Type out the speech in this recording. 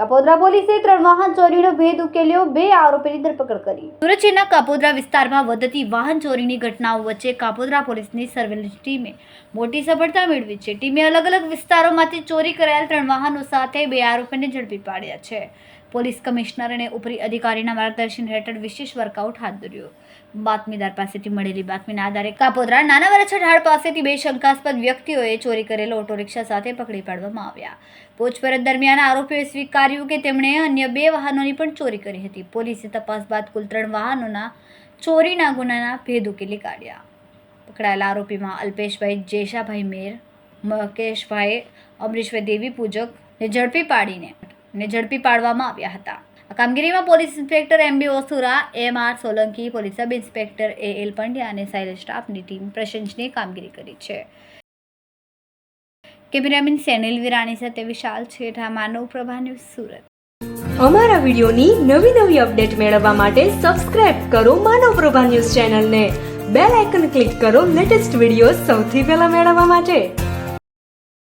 કાપોદ્રા પોલીસે ત્રણ વાહન ચોરીનો ભેદ ઉકેલ્યો, બે આરોપીની ધરપકડ કરી. સુરત શહેરના કાપોદ્રા વિસ્તારમાં વધતી વાહન ચોરીની ઘટનાઓ વચ્ચે કાપોદ્રા પોલીસની સર્વેલન્સ ટીમે મોટી સફળતા મેળવી છે. ટીમે અલગ અલગ વિસ્તારોમાંથી ચોરી કરાયેલ ત્રણ વાહનો સાથે બે આરોપીને ઝડપી પાડ્યા છે. પોલીસ કમિશનર અને ઉપરી અધિકારીના માર્ગદર્શન હેઠળ વિશેષ વર્કઆઉટ હાથ ધર્યો. બાતમીદાર પાસેથી મળેલી બાતમીના આધારે કાપોદ્રા નાના વરછા ઢાળ પાસેથી બે શંકાસ્પદ વ્યક્તિઓએ ચોરી કરેલો ઓટો રિક્ષા સાથે પકડી પાડવામાં આવ્યા. પૂછપરછ દરમિયાન આરોપીઓએ સ્વીકાર્યું કે તેમણે અન્ય બે વાહનોની પણ ચોરી કરી હતી. પોલીસે તપાસ બાદ કુલ ત્રણ વાહનોના ચોરીના ગુનાના ભેદ ઉકેલી કાઢ્યા. પકડાયેલા આરોપીમાં અલ્પેશભાઈ જેશાભાઈ મેર, મકેશભાઈ, અમરીશભાઈ દેવી પૂજકને ઝડપી પાડીને ને ઝડપી પાડવામાં આવ્યા હતા. આ કામગીરીમાં police inspector M B Osura, M R Solanki, police sub inspector A L Pandya અને સાયલેન્સ સ્ટાફની ટીમ પ્રશંસનીય કામગીરી કરી છે. કેમેરામેન સેનિલ વિરાણી સાથે વિશાલ છેઠા, માનવ પ્રભા ન્યૂઝ સુરત. અમારા વિડીયોની નવી નવી અપડેટ મેળવવા માટે સબસ્ક્રાઇબ કરો માનવ પ્રભા ન્યૂઝ ચેનલને. બેલ આઇકન ક્લિક કરો લેટેસ્ટ વીડિયો સૌથી પહેલા મેળવવા માટે.